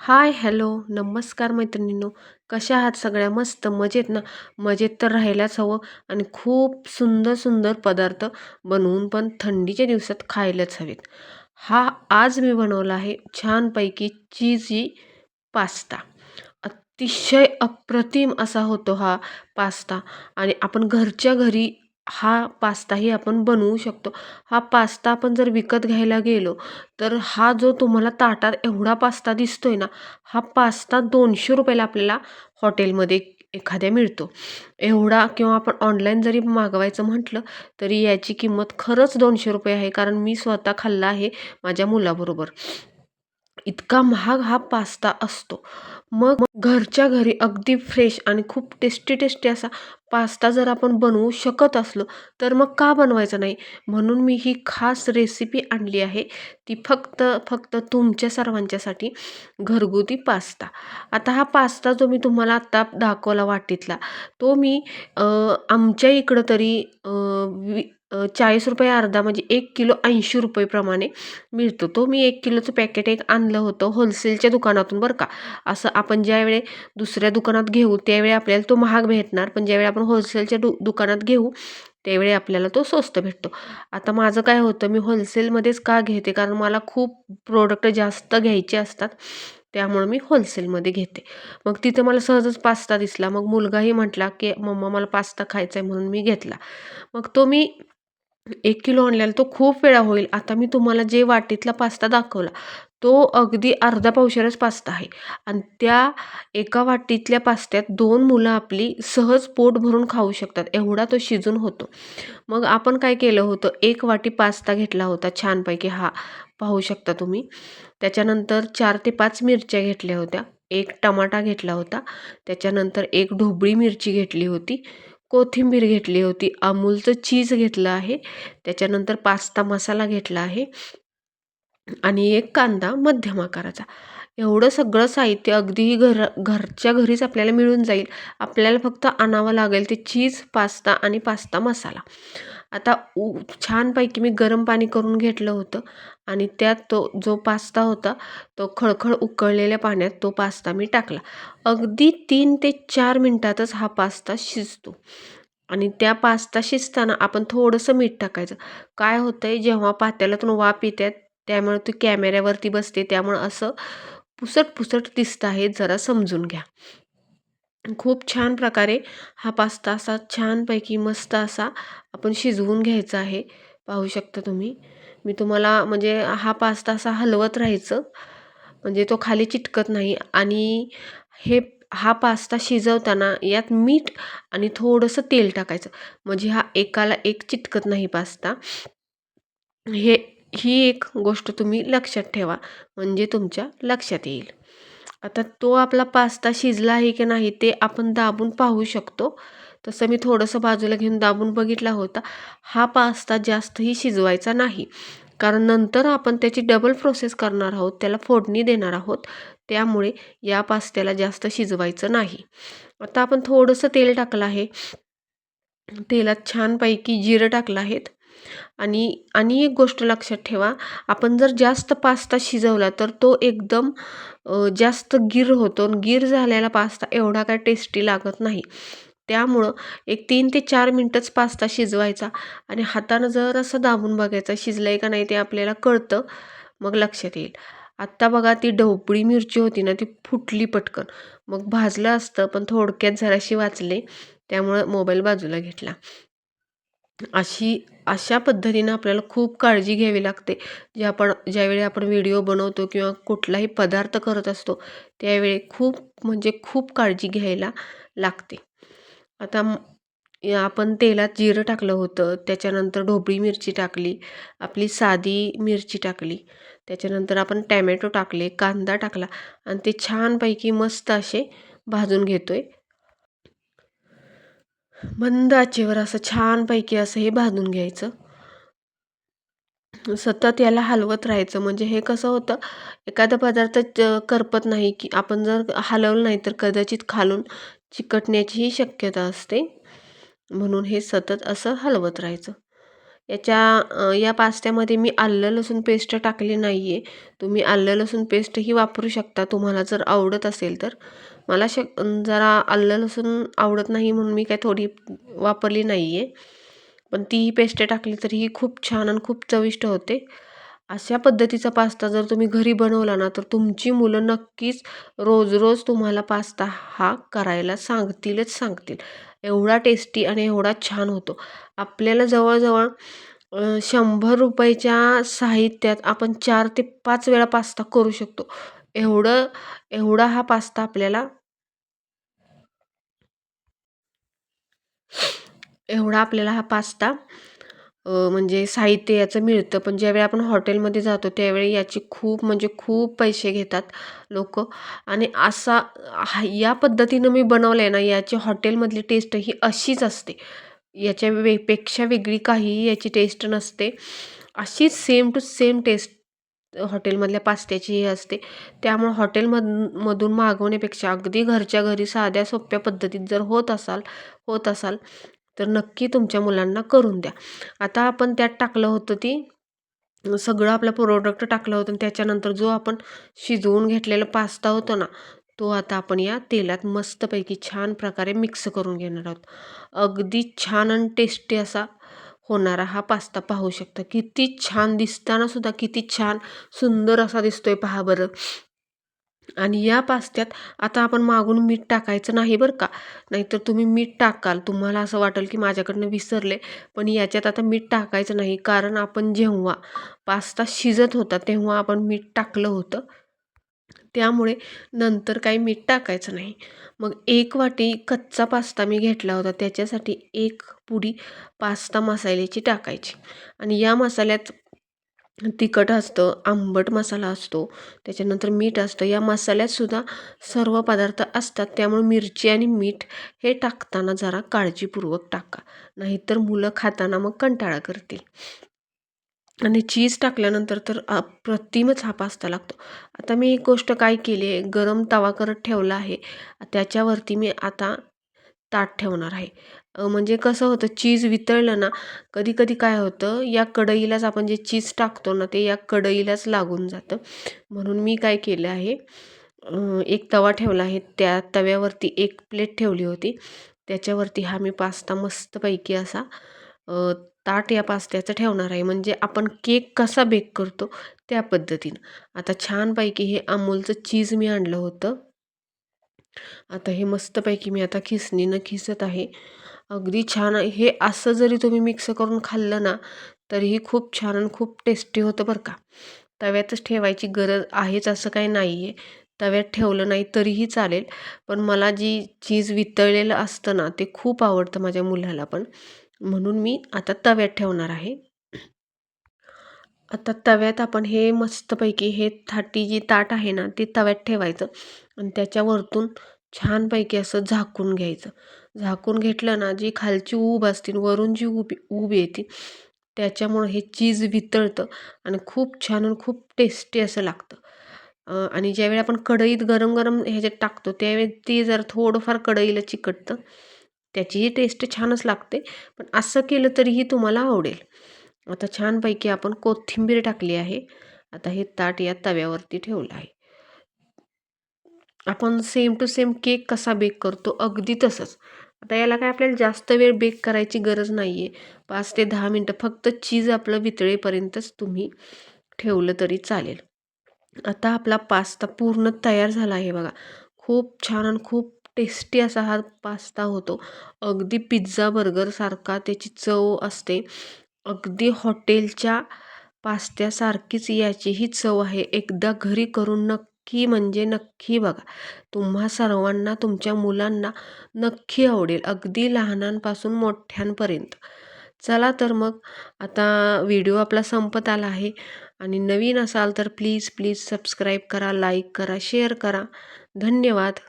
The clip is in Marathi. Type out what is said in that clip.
हाय हॅलो नमस्कार मैत्रिणींनो. कशा आहात सगळ्या? मस्त मजेत ना? मजेत तर राहायलाच हवं आणि खूप सुंदर सुंदर पदार्थ बनवून पण थंडीच्या दिवसात खायलाच हवेत. हा आज मी बनवला आहे छानपैकी चीजी पास्ता. अतिशय अप्रतिम असा होतो हा पास्ता. आणि आपण घरच्या घरी हा पास्ताही आपण बनवू शकतो. हा पास्ता आपण जर विकत घ्यायला गेलो तर हा जो तुम्हाला ताटात एवढा पास्ता दिसतो आहे ना हा पास्ता दोनशे रुपयाला आपल्याला हॉटेलमध्ये एखाद्या मिळतो. एवढा किंवा आपण ऑनलाईन जरी मागवायचं म्हटलं तरी याची किंमत खरंच दोनशे रुपये आहे कारण मी स्वतः खाल्ला आहे माझ्या मुलाबरोबर. इतका महाग हा पास्ता असतो. मग घरच्या घरी अगदी फ्रेश आणि खूप टेस्टी टेस्टी असा पास्ता जर आपण बनवू शकत असलो तर मग का बनवायचं नाही? म्हणून मी ही खास रेसिपी आणली आहे. ती फक्त फक्त तुमच्या सर्वांच्यासाठी घरगुती पास्ता आता हा पास्ता जो मी तुम्हाला आत्ता दाखवला वाटीतला तो मी आमच्या इकडं तरी वि चाळीस रुपये अर्धा म्हणजे एक किलो ऐंशी रुपयेप्रमाणे मिळतो. तो मी एक किलोचं पॅकेट एक आणलं होतं होलसेलच्या दुकानातून बरं का. असं आपण ज्यावेळी दुसऱ्या दुकानात घेऊ त्यावेळी आपल्याला तो महाग भेटणार. पण ज्यावेळी आपण होलसेलच्या दु दुकानात घेऊ त्यावेळी आपल्याला तो स्वस्त भेटतो. आता माझं काय होतं मी होलसेलमध्येच का घेते? कारण मला खूप प्रोडक्ट जास्त घ्यायचे असतात. त्यामुळं मी होलसेलमध्ये घेते. मग तिथं मला सहजच पास्ता दिसला. मग मुलगाही म्हटला की मम्मा मला पास्ता खायचा आहे म्हणून मी घेतला. मग तो मी एक किलो आणलेला तो खूप वेळा होईल. आता मी तुम्हाला जे वाटीतला पास्ता दाखवला तो अगदी अर्धा पावशेरच पास्ता आहे. आणि त्या एका वाटीतल्या पास्त्यात दोन मुलं आपली सहज पोट भरून खाऊ शकतात एवढा तो शिजून होतो. मग आपण काय केलं होतं एक वाटी पास्ता घेतला होता छानपैकी हा पाहू शकता तुम्ही. त्याच्यानंतर चार ते पाच मिरच्या घेतल्या होत्या एक टमाटा घेतला होता त्याच्यानंतर एक ढोबळी मिरची घेतली होती. कोथिंबीर घेतली होती. अमूलचं चीज घेतलं आहे. त्याच्यानंतर पास्ता मसाला घेतला आहे. आणि एक कांदा मध्यम आकाराचा. एवढं सगळं साहित्य अगदी घर घरच्या घरीच आपल्याला मिळून जाईल. आपल्याला फक्त आणावं लागेल ते चीज पास्ता आणि पास्ता मसाला. आता उ छानपैकी मी गरम पाणी करून घेतलं होतं आणि त्यात तो जो पास्ता होता तो खळखळ उकळलेल्या पाण्यात तो पास्ता मी टाकला. अगदी तीन ते चार मिनटातच हा पास्ता शिजतो. आणि त्या पास्ता शिजताना आपण थोडंसं मीठ टाकायचं. काय होतं आहे जेव्हा पात्यालातून वाप येतात त्यामुळे ती कॅमेऱ्यावरती बसते. त्यामुळं असं पुसट पुसट दिसतं आहे जरा समजून घ्या. खूप छान प्रकारे हा पास्ता असा छानपैकी मस्त असा आपण शिजवून घ्यायचा आहे. पाहू शकता तुम्ही. मी तुम्हाला म्हणजे हा पास्ता असा हलवत राहायचं. म्हणजे तो खाली चिटकत नाही. आणि हे हा पास्ता शिजवताना यात मीठ आणि थोडंसं तेल टाकायचं. म्हणजे हा एकाला एक चिटकत नाही पास्ता. हे ही एक गोष्ट तुम्ही लक्षात ठेवा. म्हणजे तुमच्या लक्षात येईल. आता तो आपला पास्ता शिजला आहे की नाही ते आपण दाबून पाहू शकतो. तसं मी थोडंसं बाजूला घेऊन दाबून बघितला होता. हा पास्ता जास्तही शिजवायचा नाही. कारण नंतर आपण त्याची डबल प्रोसेस करणार आहोत त्याला फोडणी देणार आहोत. त्यामुळे या पास्त्याला जास्त शिजवायचं नाही. आता आपण थोडंसं तेल टाकलं आहे. तेलात छानपैकी जिरं टाकलं आहेत. आणि आणि एक गोष्ट लक्षात ठेवा आपण जर जास्त पास्ता शिजवला तर तो एकदम जास्त गिर होतो गिर झालेला पास्ता एवढा काय टेस्टी लागत नाही. त्यामुळं एक तीन ते चार मिनटंच पास्ता शिजवायचा आणि हातानं जर असं दाबून बघायचा शिजलं आहे का नाही ते आपल्याला कळतं मग लक्षात येईल. आत्ता बघा ती ढोपळी मिरची होती ना ती फुटली पटकन. मग भाजलं असतं पण थोडक्यात जराशी वाचले त्यामुळं मोबाईल बाजूला घेतला. अशी अशा पद्धतीनं आपल्याला खूप काळजी घ्यावी लागते. जे आपण ज्यावेळी आपण व्हिडिओ बनवतो किंवा कुठलाही पदार्थ करत असतो त्यावेळी खूप म्हणजे खूप काळजी घ्यायला लागते. आता आपण तेलात जिरं टाकलं होतं त्याच्यानंतर ढोबळी मिरची टाकली आपली साधी मिरची टाकली त्याच्यानंतर आपण टॅमॅटो टाकले कांदा टाकला आणि ते छानपैकी मस्त असे भाजून घेतो आहे मंद आचेवर असं छानपैकी असं हे भाजून घ्यायचं. सतत याला हलवत राहायचं. म्हणजे हे कसं होतं एखादा पदार्थ करपत नाही की आपण जर हलवलं नाही तर कदाचित खालून चिकटण्याचीही शक्यता असते. म्हणून हे सतत असं हलवत राहायचं. याच्या या पास्त्यामध्ये मी आलं लसूण पेस्ट टाकली नाही आहे तुम्ही आलं लसूण पेस्टही वापरू शकता. तुम्हाला जर आवडत असेल तर. मला शक जरा आलं लसूण आवडत नाही म्हणून मी काय थोडी वापरली नाही आहे पण तीही पेस्ट टाकली तरी ही खूप छान आणि खूप चविष्ट होते. अशा पद्धतीचा पास्ता जर तुम्ही घरी बनवला ना तर तुमची मुलं नक्कीच रोज रोज तुम्हाला पास्ता हा करायला सांगतीलच सांगतील. एवढा टेस्टी आणि एवढा छान होतो. आपल्याला जवळजवळ शंभर रुपयाच्या साहित्यात आपण चार ते पाच वेळा पास्ता करू शकतो. एवढं एवढा हा पास्ता आपल्याला एवढा आपल्याला हा पास्ता म्हणजे साहित्य याचं मिळतं. पण ज्यावेळी आपण हॉटेलमध्ये जातो त्यावेळी याची खूप म्हणजे खूप पैसे घेतात लोक. आणि असा या पद्धतीनं मी बनवलं आहे ना याची हॉटेलमधली टेस्ट ही अशीच असते. याच्या वे पेक्षा वेगळी काहीही याची टेस्ट नसते. अशीच सेम टू सेम टेस्ट हॉटेलमधल्या पास्त्याची हे असते. त्यामुळं हॉटेलमध मधून मागवण्यापेक्षा अगदी घरच्या घरी साध्या सोप्या पद्धतीत जर होत असाल होत असाल तर नक्की तुमच्या मुलांना करून द्या. आता आपण त्यात टाकलं होतं ती सगळं आपलं प्रोडक्ट टाकलं होतं आणि त्याच्यानंतर जो आपण शिजवून घेतलेला पास्ता होतो ना तो आता आपण या तेलात मस्तपैकी छान प्रकारे मिक्स करून घेणार आहोत. अगदी छान आणि टेस्टी असा होणारा हा पास्ता पाहू शकता. किती छान दिसताना सुद्धा किती छान सुंदर असा दिसतोय पहा बरं. आणि या पास्त्यात आता आपण मागून मीठ टाकायचं नाही बरं का? नाहीतर तुम्ही मीठ टाकाल. तुम्हाला असं वाटेल की माझ्याकडनं विसरले पण याच्यात आता मीठ टाकायचं नाही. कारण आपण जेव्हा पास्ता शिजत होता तेव्हा आपण मीठ टाकलं होतं. त्यामुळे नंतर काही मीठ टाकायचं नाही. मग एक वाटी कच्चा पास्ता मी घेतला होता. त्याच्यासाठी एक पुडी पास्ता मसाल्याची टाकायची. आणि या मसाल्यात तिखट असतं आंबट मसाला असतो त्याच्यानंतर मीठ असतं. या मसाल्यातसुद्धा सर्व पदार्थ असतात. त्यामुळे मिरची आणि मीठ हे टाकताना जरा काळजीपूर्वक टाका. नाहीतर मुलं खाताना मग कंटाळा करतील. आणि चीज टाकल्यानंतर तर अप्रतिमच हा पास्ता लागतो. आता मी एक गोष्ट काय केली आहे गरम तवा करत ठेवला आहे. त्याच्यावरती मी आता ताट ठेवणार आहे. म्हणजे कसं होतं चीज वितळलं ना कधी कधी काय होतं या कढईलाच आपण जे चीज टाकतो ना ते या कढईलाच लागून जातं. म्हणून मी काय केलं आहे एक तवा ठेवला आहे. त्या तव्यावरती एक प्लेट ठेवली होती. त्याच्यावरती हा मी पास्ता मस्तपैकी असा ताट या पास्त्याचं ठेवणार आहे. म्हणजे आपण केक कसा बेक करतो त्या पद्धतीनं. आता छानपैकी हे अमूलचं चीज मी आणलं होतं. आता हे मस्तपैकी मी आता खिसणीनं खिसत आहे. अगदी छान हे असं जरी तुम्ही मिक्स करून खाल्लं ना तरीही खूप छान आणि खूप टेस्टी होतं बरं का. तव्यातच ठेवायची गरज आहेच असं काही नाही आहे तव्यात ठेवलं नाही तरीही चालेल. पण मला जी चीज वितळलेलं असतं ना ते खूप आवडतं माझ्या मुलाला पण. म्हणून मी आता तव्यात ठेवणार आहे. आता तव्यात आपण हे मस्तपैकी हे थाटी जी ताट आहे ना ते तव्यात ठेवायचं आणि त्याच्यावरतून छानपैकी असं झाकून घ्यायचं. झाकून घेतलं ना जी खालची ऊब असते वरून जी ऊब ऊब येते त्याच्यामुळं हे चीज वितळतं आणि खूप छान आणि खूप टेस्टी असं लागतं. आणि ज्यावेळी आपण कढईत गरम गरम ह्याच्यात टाकतो त्यावेळी ते जर थोडंफार कढईला चिकटतं त्याचीही टेस्ट छानच लागते. पण असं केलं तरीही तुम्हाला आवडेल. आता छानपैकी आपण कोथिंबीर टाकली आहे. आता हे ताट या तव्यावरती ठेवलं आहे. आपण सेम टू सेम केक कसा बेक करतो अगदी तसंच. आता याला काय आपल्याला जास्त वेळ बेक करायची गरज नाही आहे पाच ते दहा मिनटं फक्त चीज आपलं वितळेपर्यंतच तुम्ही ठेवलं तरी चालेल. आता आपला पास्ता पूर्ण तयार झाला आहे बघा. खूप छान आणि खूप टेस्टी असा हा पास्ता होतो. अगदी पिझ्झा बर्गरसारखा त्याची चव असते. अगदी हॉटेलच्या पास्त्यासारखीच याचीही चव आहे. एकदा घरी करून नक्की म्हणजे नक्की बघा. तुम्हा सर्वांना तुमच्या मुलांना नक्की आवडेल. अगदी लहानांपासून मोठ्यांपर्यंत. चला तर मग आता व्हिडिओ आपला संपत आला आहे. आणि नवीन असाल तर प्लीज प्लीज सबस्क्राईब करा लाईक करा शेअर करा. धन्यवाद.